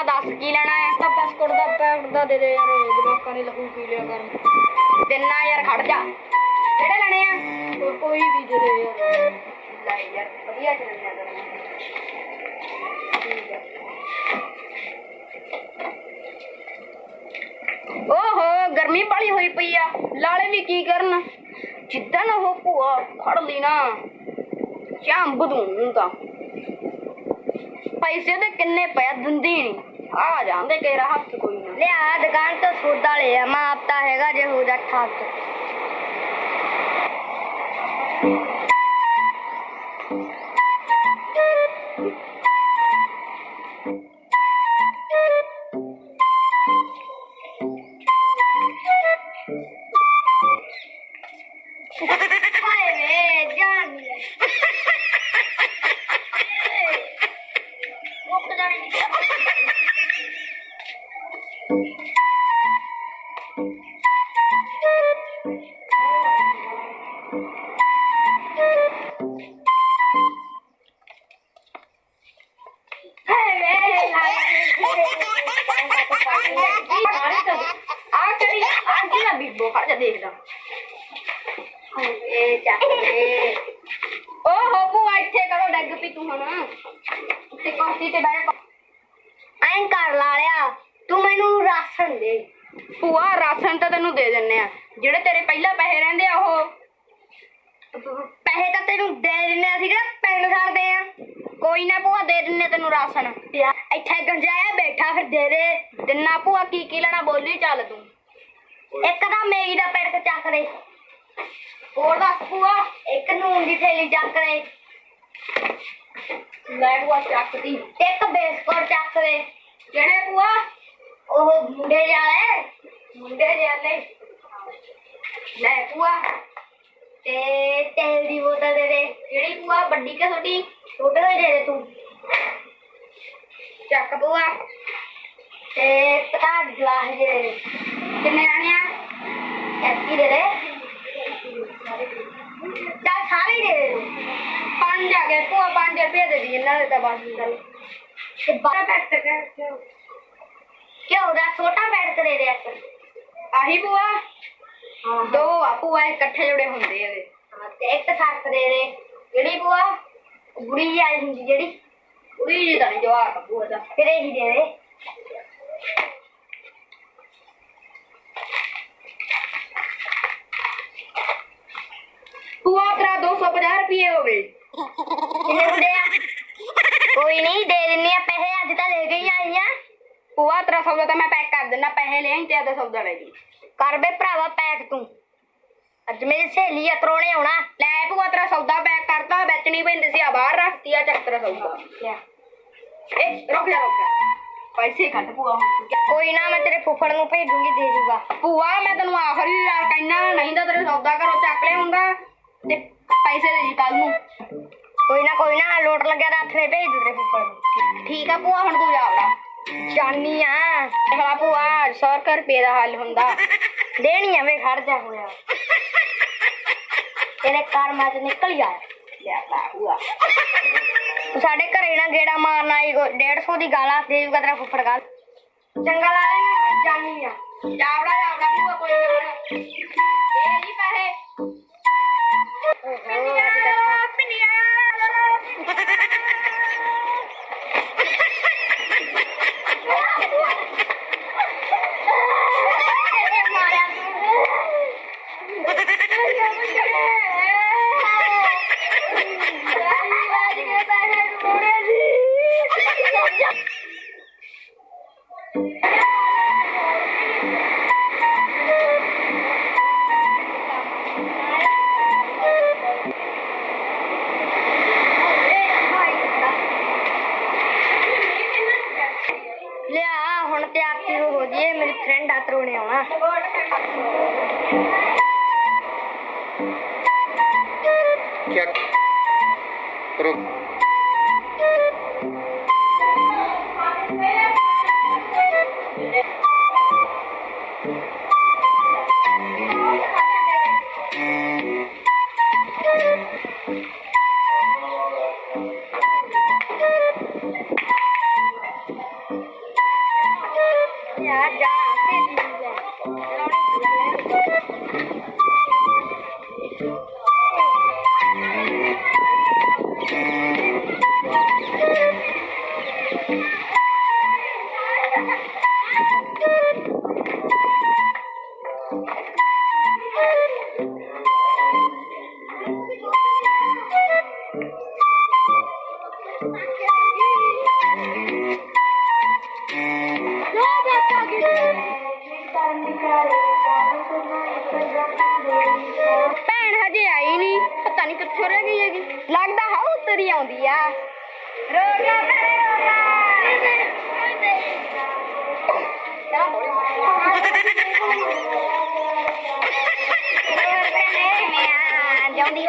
ਆ ਦੱਸ ਕੀ ਲੈਣਾ ਹੈ? ਤਾਂ ਬਿਸਕੁਟ ਦਾ ਪੈਕਟ ਦਾ ਦੇ ਦੇ ਯਾਰ ਜਵਾਕਾਂ ਨੇ ਲਹੂ ਪੀ ਲਿਆ ਕਰ ਦਿਨਾ ਯਾਰ ਖੜ ਜਾ। ਕਿਹੜੇ ਲੈਣੇ ਆ? ਕੋਈ ਵੀ ਦੇ ਦੇ ਯਾਰ। ਲੈ ਯਾਰ ਵਧੀਆ ਚੱਲਣਾ ਕਰਨਾ ਠੀਕ ਆ। ਓਹੋ ਗਰਮੀ ਬਾਲੀ ਹੋਈ ਪਈ ਆ। ਲਾਲੇ ਵੀ ਕੀ ਕਰਨ? ਜਿੱਦਣ ਉਹ ਭੂਆ ਫੜ ਲਈ ਨਾ ਚੰਬ ਦੂੰ ਤਾਂ। ਪੈਸੇ ਤੇ ਕਿੰਨੇ ਪੈ ਦਿੰਦੀ ਨਹੀਂ ਆ ਜਾਂਦੇ ਕਿਹੜਾ ਹੱਥ ਕੋਈ ਨਾ। ਲਿਆ ਦੁਕਾਨ ਤੋਂ ਸੌਦਾ ਲਿਆ, ਮਾਂ ਆਪਤਾ ਹੈਗਾ ਜੇ ਹੋ ਜਾ ਠਾਕ ਹਾਏ ਹਾਏ ਚੱਕਰੇ ਓਹੋ ਬੂਆ ਇੱਥੇ ਕਰੋ ਡੱਗ ਪੀ ਤੂੰ ਹੁਣ। ਤੇ ਕੁਰਸੀ ਤੇ ਬਹਿ ਐਂ ਕਰ ਲਾ ਲਿਆ ਤੂੰ ਮੈਨੂੰ ਰਾਸ਼ਨ ਦੇ। ਭੂਆ ਰਾਸ਼ਨ ਤਾਂ ਤੈਨੂੰ ਦੇ ਦਿੰਨੇ ਆ। ਜਿਹੜੇ ਤੇਰੇ ਪਹਿਲਾਂ ਪੈਸੇ ਰਹਿੰਦੇ ਆ ਉਹ। ਪੈਸੇ ਤਾਂ ਤੈਨੂੰ ਦੇ ਦਿੰਨੇ ਅਸੀਂ ਕਿਹੜਾ ਪਿੰਡ ਛੱਡਦੇ ਆ। ਕੋਈ ਨਾ ਭੂਆ ਦੇ ਦਿੰਨੇ ਤੈਨੂੰ ਰਾਸ਼ਨ। ਇੱਥੇ ਗੰਜਾਇਆ ਬੈਠਾ ਫਿਰ ਦੇ ਦੇ। ਦਿਨਾ ਭੂਆ ਕੀ ਕੀ ਲੈਣਾ ਬੋਲੀ ਚੱਲ ਤੂੰ। ਇੱਕ ਤਾਂ ਮੇਗੀ ਦਾ ਪੈਕਟ ਚੱਕ ਦੇ। ਹੋਰ ਦੱਸ ਭੂਆ ਇੱਕ ਨੂਨ ਦੀ ਥੈਲੀ ਚੱਕ ਲੈ ਭੂਆ ਚੱਕਦੀ ਇੱਕ ਬਿਸਕੁਟ ਚੱਕ ਦੇ। ਜਿਹੜੇ ਭੂਆ? ਉਹ ਮੁੰਡੇ ਜਾਲੇ ਮੁੰਡੇ ਜਾਲੇ ਲੈ ਭੂਆ। ਤੇ ਤੇਲ ਦੀ ਬੋਤਲ ਦੇ ਦੇ। ਜਿਹੜੀ ਭੂਆ? ਵੱਡੀ ਕਿ ਛੋਟੀ? ਛੋਟੇ ਦੇ ਦੇ ਤੂੰ। ਚੱਕ ਭੂਆ। ਤੇ ਪਤਾ ਗਲਾਸ ਦੇ। ਕਿੰਨੇ ਆਣੇ ਆ? ਐਸੀ ਦੇ ਦੇ। ਗਏ ਭੂਆ 5 ਰੁਪਏ ਦੇ ਦੀ ਇਹਨਾਂ ਦੇ ਤਾਂ ਬਸ ਗੱਲ। ਤੇ ਬਾਰਾ ਪੈਕਟ ਕਰ ਕਿਉਂ? ਦਾ ਛੋਟਾ ਪੈਕਟ ਦੇ ਦੇ ਇੱਕ ਆਹੀ ਭੂਆ? ਦੋ ਆ ਭੂਆ ਇਕੱਠੇ ਜੁੜੇ ਹੁੰਦੇ ਆ ਹਾਂ ਤੇ ਇੱਕ ਸਰਫ ਦੇ ਦੇ ਜਿਹੜੀ ਭੂਆ? ਬੁੜੀ ਜਿਹੀ ਆਈ ਹੁੰਦੀ ਜਿਹੜੀ। ਬੁੜੀ ਜਿਹੀ ਤਾਂ ਨੀ ਜਵਾਕ ਆ ਭੂਆ ਦਾ। ਫਿਰ ਇਹੀ ਦੇ ਦੇ ਭੂਆ ਤੇਰਾ 250 ਰੁਪਏ ਹੋ ਗਏ ਕਿੰਨੇ ਆ ਕੋਈ ਨਹੀਂ, ਦੇ ਦਿੰਨੀ ਆ ਪੈਸੇ, ਅੱਜ ਤਾਂ ਲੈ ਗਈ ਆਈ ਆ। ਭੂਆ, ਤੇਰਾ ਸੌਦਾ ਤਾਂ ਮੈਂ ਪੈਕ ਕਰ ਦਿੰਦਾ ਪੈਸੇ ਲੈ ਤੇ ਆਦਾ ਸੌਦਾ ਲੈ ਜੀ। ਕਰ ਬੇ ਭਰਾਵਾ ਪੈਕ ਤੂੰ। ਅੱਜ ਮੇਰੀ ਸਹੇਲੀ ਆ ਤਰੋਣੇ ਆਉਣਾ। ਲੈ ਭੂਆ, ਤੇਰਾ ਸੌਦਾ ਪੈਕ ਕਰਤਾ, ਵਿੱਚ ਪੈਂਦੀ ਸੀ, ਆ ਬਾਹਰ ਰੱਖਤੀ ਆ, ਚੱਕ ਤੇਰਾ ਸੌਦਾ। ਲਿਆ। ਏ ਰੁਕ ਜਾ ਰੁਕ ਜਾ। ਪੈਸੇ ਕੱਢ ਭੂਆ ਹੁਣ। ਕੋਈ ਨਾ, ਮੈਂ ਤੇਰੇ ਫੁੱਫੜ ਨੂੰ ਭੇਜੂਗੀ ਦੂੰਗੀ ਦੇ ਦੂਗਾ ਭੂਆ, ਮੈਂ ਤੈਨੂੰ ਆਖਰੀ ਵਾਰ ਕਹਿਣਾ ਨਹੀਂ ਤਾਂ ਤੇਰੇ ਸੌਦਾ ਘਰੋਂ ਚੱਕ ਲਿਆਉਂਗਾ ਤੇ ਪੈਸੇ ਦੇ ਜੀ ਕੱਲ ਨੂੰ ਕੋਈ ਨਾ ਕੋਈ ਨਾ ਲੋਟ ਲੱਗਿਆ ਤਾਂ ਹੱਥ ਨੇ ਭੇਜ ਦੂ ਤੇਰੇ ਫੁੱਫੜ ਨੂੰ ਠੀਕ ਆ ਭੂਆ ਹੁਣ ਤੂੰ ਜਾਵੜਾ ਜਾਨੀ ਆ ਦੇਖਲਾ ਭੂਆ 100 ਰੁਪਏ ਦਾ ਹੱਲ ਹੁੰਦਾ ਦੇਣੀ ਆ ਵੇ ਖੜ ਜਾ ਹੋਇਆ ਤੇਰੇ ਕਰਮਾਂ ਚ ਨਿਕਲ ਜਾ ਲਿਆ ਲਾ ਭੂਆ ਤੂੰ ਸਾਡੇ ਘਰੇ ਨਾ ਗੇੜਾ ਮਾਰਨ ਆਈ 150 ਦੀ ਗਾਲਾਂ ਦੇ ਜੂਗਾ ਤੇਰਾ ਫੁੱਫੜ ਗਾਲ ਚੰਗਾ ਲਾ ਲੈ ਜਾਨੀ ਆ ਜਾਵੜਾ ਜਾਵੜਾ ਭੂਆ ਕੋਈ ਨਾ ਇਹ ਜੀ ਪੈਸੇ What?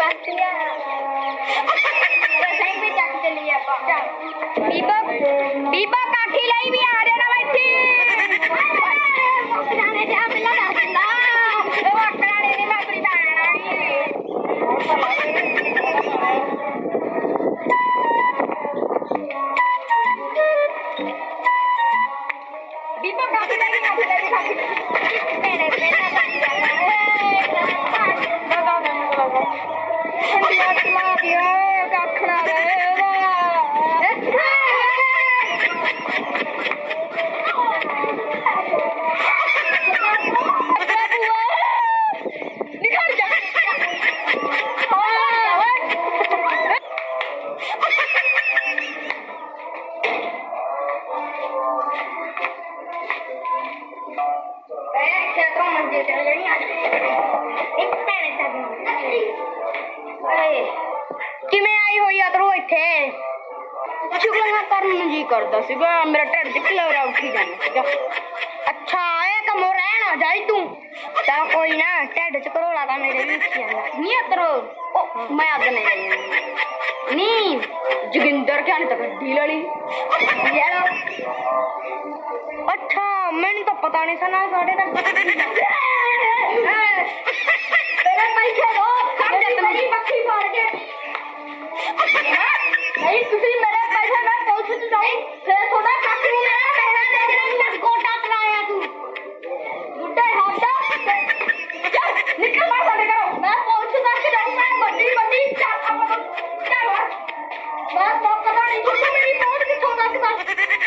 ਮੈਂ ਜਾਂਦੀ ਵਾਸਤੇ ਆ ਵੀ ਚੱਕ ਚੱਲੀ ਆਪਾਂ ਬੀਬਾ ਬੀਬਾ ਕਾਠੀ ਲਈ ਵੀ ਆ ਇਹ ਤੋਂ ਮੰਜੇ ਆ ਇੱਕ ਭੈਣੇ ਚੱਲ। ਓਏ ਕਿਵੇਂ ਆਈ ਹੋਈ ਆ ਤਰੂ ਇੱਥੇ? ਚੁਗਲੀਆਂ ਕਰਨ ਨੂੰ ਜੀ ਕਰਦਾ ਸੀਗਾ, ਮੇਰਾ ਢਿੱਡ ਚ ਕਲੋਰਾ ਉੱਠੀ ਜਾਂਦਾ ਸੀਗਾ। ਅੱਛਾ ਇਹ ਕੰਮ ਰਹਿਣਾ ਜਾਈ ਤੂੰ। ਤਾਂ ਕੋਈ ਨਾ, ਢਿੱਡ ਚ ਕਰੋਲਾ ਤਾਂ ਮੇਰੇ ਵੀ ਉੱਠੀ ਜਾਂਦਾ। ਨਹੀਂ ਅਤਰੋ ਮੈਂ ਅੱਗ ਨਹੀਂ ਜਾਈ ਨਹੀਂ ਜੋਗਿੰਦਰ ਕਿਹਨ ਤੱਕ ਢੀ ਲੜੀ ਯਾਰ ਅੱਛਾ ਮੈਨੂੰ ਤਾਂ ਪਤਾ ਨਹੀਂ ਸਨਾ ਸਾਡੇ ਤੱਕ ਤੇਰੇ ਪੈਸੇ ਦੋ ਜਾ ਤੇਰੀ ਬੱਖੀ ਫਾੜ ਕੇ। ਨਹੀਂ ਤੁਸੀਂ ਮੇਰੇ ਪੈਸੇ ਮੈਂ ਪੁਲਿਸ ਚ ਜਾਈ ਫਿਰ ਤੁਹਾਡਾ ਕੱਖ ਨੂੰ ਮੇਰਾ ਮਹਿਣਾ ਦੇ ਕੇ ਤਾਂ ਪਤਾ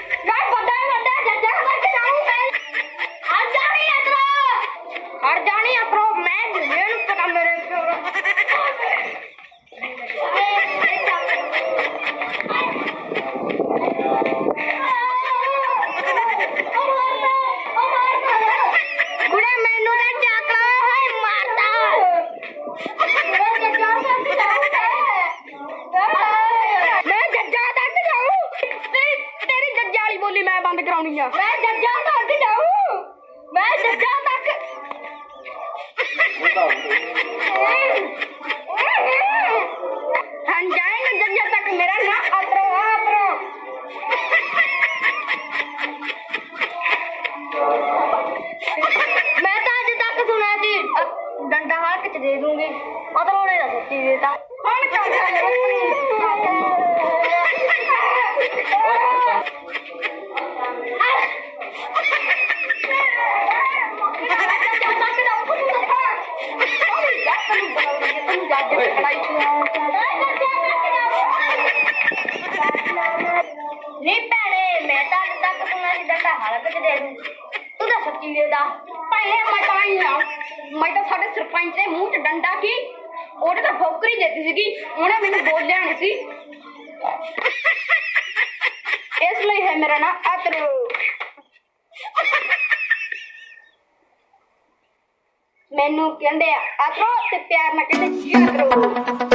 ਨਹੀਂ ਭੈਣੇ, ਮੈਂ ਤਾਂ ਅੱਜ ਤੱਕ ਸੁਣਿਆ ਸੀ ਡੰਡਾ ਹਲਕ ਚ ਦੇ ਦੂੰ ਤੂੰ ਤਾਂ ਸੱਚੀ ਦੇਦਾ ਭੈਣੇ ਮੈਂ ਤਾਂ ਹੀ ਮੈਂ ਤਾਂ ਸਾਡੇ ਸਰਪੰਚ ਦੇ ਮੂੰਹ 'ਚ ਡੰਡਾ ਕੀ ਉਹਨੇ ਤਾਂ ਫੋਕਰੀ ਦਿੱਤੀ ਸੀਗੀ। ਉਹਨੇ ਮੈਨੂੰ ਬੋਲਿਆ ਨਹੀਂ ਸੀ। ਇਸ ਲਈ ਹੈ ਮੇਰਾ ਨਾਮ ਅਤਰੂ ਮੈਨੂੰ ਕਹਿੰਦੇ ਆ ਤੇ ਪਿਆਰ ਨਾਲ ਕਹਿੰਦੇ ਜੀ ਅਤਰੂ